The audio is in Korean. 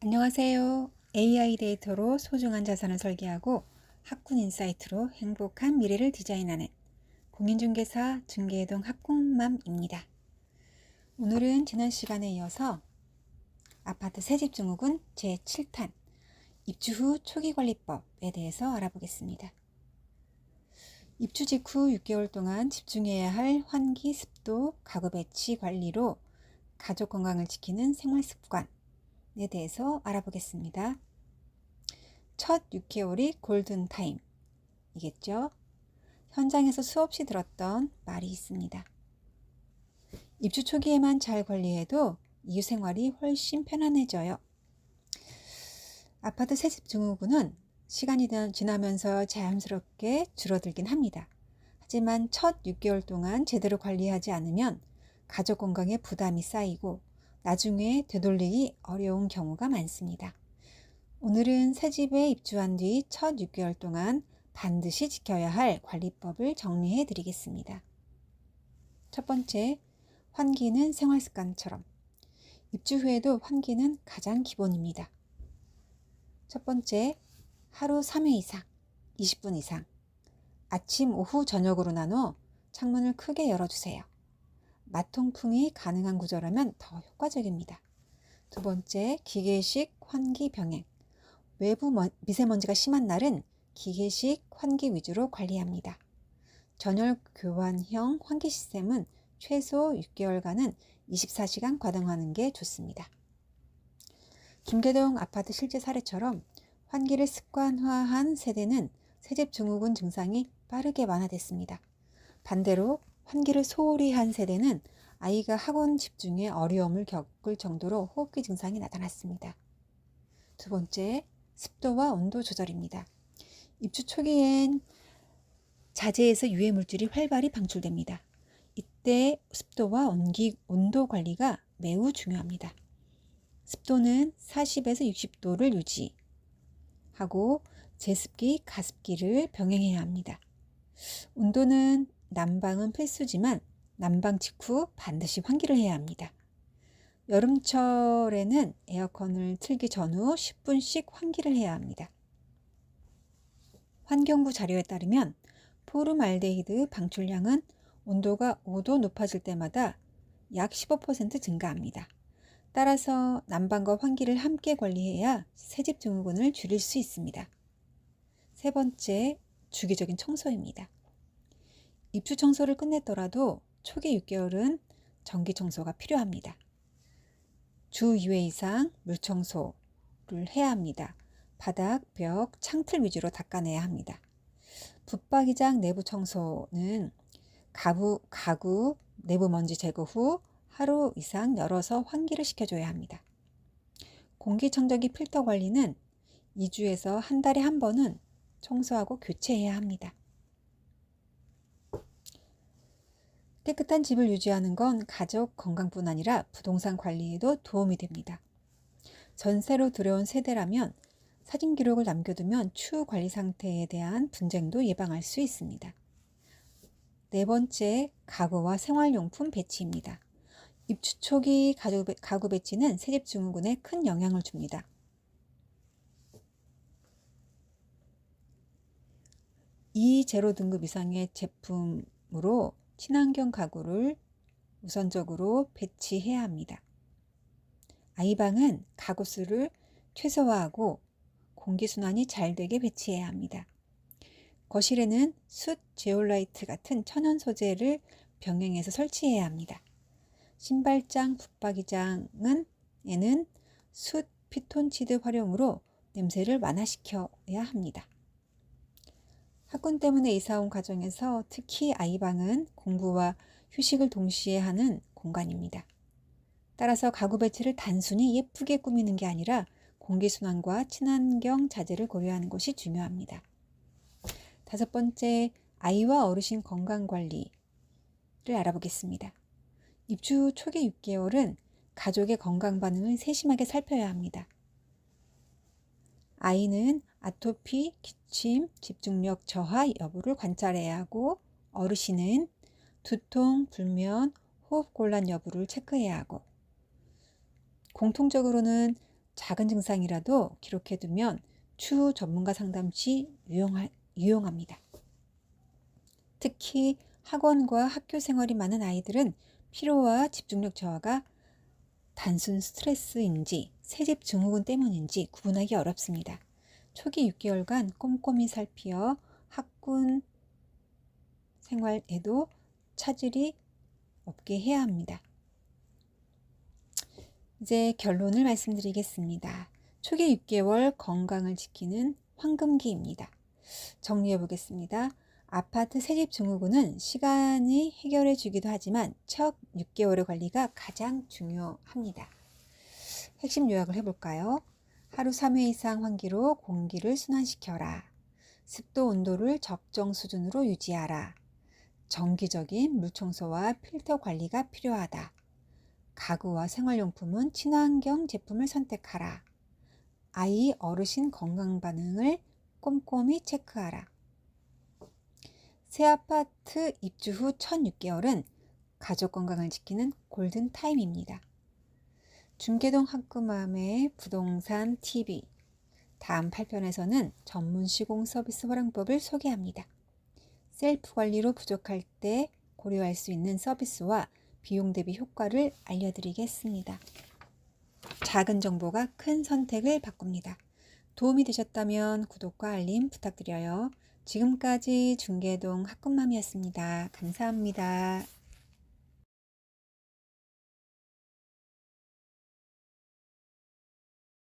안녕하세요. AI 데이터로 소중한 자산을 설계하고 학군 인사이트로 행복한 미래를 디자인하는 공인중개사 중개동 학군맘입니다. 오늘은 지난 시간에 이어서 아파트 새집 증후군 제7탄 입주 후 초기 관리법에 대해서 알아보겠습니다. 입주 직후 6개월 동안 집중해야 할 환기, 습도, 가구 배치 관리로 가족 건강을 지키는 생활 습관 에 대해서 알아보겠습니다. 첫 6개월이 골든 타임이겠죠? 현장에서 수없이 들었던 말이 있습니다. 입주 초기에만 잘 관리해도 이웃 생활이 훨씬 편안해져요. 아파트 새집 증후군은 시간이 지나면서 자연스럽게 줄어들긴 합니다. 하지만 첫 6개월 동안 제대로 관리하지 않으면 가족 건강에 부담이 쌓이고 나중에 되돌리기 어려운 경우가 많습니다. 오늘은 새 집에 입주한 뒤 첫 6개월 동안 반드시 지켜야 할 관리법을 정리해 드리겠습니다. 첫 번째, 환기는 생활 습관처럼 입주 후에도 환기는 가장 기본입니다. 첫 번째, 하루 3회 이상, 20분 이상, 아침, 오후, 저녁으로 나눠 창문을 크게 열어주세요. 맛통풍이 가능한 구조라면 더 효과적입니다. 두 번째, 기계식 환기 병행. 외부 미세먼지가 심한 날은 기계식 환기 위주로 관리합니다. 전열 교환형 환기 시스템은 최소 6개월간은 24시간 가동하는 게 좋습니다. 김계동 아파트 실제 사례처럼 환기를 습관화한 세대는 세집 증후군 증상이 빠르게 완화됐습니다. 반대로 환기를 소홀히 한 세대는 아이가 학원 집중에 어려움을 겪을 정도로 호흡기 증상이 나타났습니다. 두 번째, 습도와 온도 조절입니다. 입주 초기엔 자재에서 유해 물질이 활발히 방출됩니다. 이때 습도와 온기, 온도 관리가 매우 중요합니다. 습도는 40에서 60도를 유지하고 제습기, 가습기를 병행해야 합니다. 온도는 난방은 필수지만 난방 직후 반드시 환기를 해야 합니다. 여름철에는 에어컨을 틀기 전후 10분씩 환기를 해야 합니다. 환경부 자료에 따르면 포름알데히드 방출량은 온도가 5도 높아질 때마다 약 15% 증가합니다. 따라서 난방과 환기를 함께 관리해야 새집 증후군을 줄일 수 있습니다. 세 번째, 주기적인 청소입니다. 입주 청소를 끝냈더라도 초기 6개월은 전기 청소가 필요합니다. 주 2회 이상 물 청소를 해야 합니다. 바닥, 벽, 창틀 위주로 닦아내야 합니다. 붙박이장 내부 청소는 가구, 가구 내부 먼지 제거 후 하루 이상 열어서 환기를 시켜줘야 합니다. 공기청정기 필터 관리는 2주에서 한 달에 한 번은 청소하고 교체해야 합니다. 깨끗한 집을 유지하는 건 가족 건강뿐 아니라 부동산 관리에도 도움이 됩니다. 전세로 들여온 세대라면 사진 기록을 남겨두면 추후 관리 상태에 대한 분쟁도 예방할 수 있습니다. 네 번째, 가구와 생활용품 배치입니다. 입주 초기 가구 배치는 새집 증후군에 큰 영향을 줍니다. 이 제로 등급 이상의 제품으로 친환경 가구를 우선적으로 배치해야 합니다. 아이방은 가구 수를 최소화하고 공기순환이 잘 되게 배치해야 합니다. 거실에는 숯, 제올라이트 같은 천연 소재를 병행해서 설치해야 합니다. 신발장, 붙박이장은 에는 숯, 피톤치드 활용으로 냄새를 완화시켜야 합니다. 학군 때문에 이사 온 가정에서 특히 아이방은 공부와 휴식을 동시에 하는 공간입니다. 따라서 가구 배치를 단순히 예쁘게 꾸미는 게 아니라 공기순환과 친환경 자재를 고려하는 것이 중요합니다. 다섯 번째, 아이와 어르신 건강관리를 알아보겠습니다. 입주 초기 6개월은 가족의 건강 반응을 세심하게 살펴야 합니다. 아이는 아토피, 기침, 집중력 저하 여부를 관찰해야 하고 어르신은 두통, 불면, 호흡곤란 여부를 체크해야 하고 공통적으로는 작은 증상이라도 기록해두면 추후 전문가 상담 시 유용하, 유용합니다. 특히 학원과 학교 생활이 많은 아이들은 피로와 집중력 저하가 단순 스트레스인지 새집 증후군 때문인지 구분하기 어렵습니다. 초기 6개월간 꼼꼼히 살피어 학군 생활에도 차질이 없게 해야 합니다. 이제 결론을 말씀드리겠습니다. 초기 6개월 건강을 지키는 황금기입니다. 정리해 보겠습니다. 아파트 새집 증후군은 시간이 해결해 주기도 하지만 첫 6개월의 관리가 가장 중요합니다. 핵심 요약을 해볼까요? 하루 3회 이상 환기로 공기를 순환시켜라. 습도 온도를 적정 수준으로 유지하라. 정기적인 물청소와 필터 관리가 필요하다. 가구와 생활용품은 친환경 제품을 선택하라. 아이, 어르신 건강 반응을 꼼꼼히 체크하라. 새 아파트 입주 후 1006개월은 가족 건강을 지키는 골든 타임입니다. 중계동 학구맘의 부동산 TV 다음 8편에서는 전문 시공 서비스 활용법을 소개합니다. 셀프 관리로 부족할 때 고려할 수 있는 서비스와 비용 대비 효과를 알려드리겠습니다. 작은 정보가 큰 선택을 바꿉니다. 도움이 되셨다면 구독과 알림 부탁드려요. 지금까지 중계동 학군맘이었습니다. 감사합니다.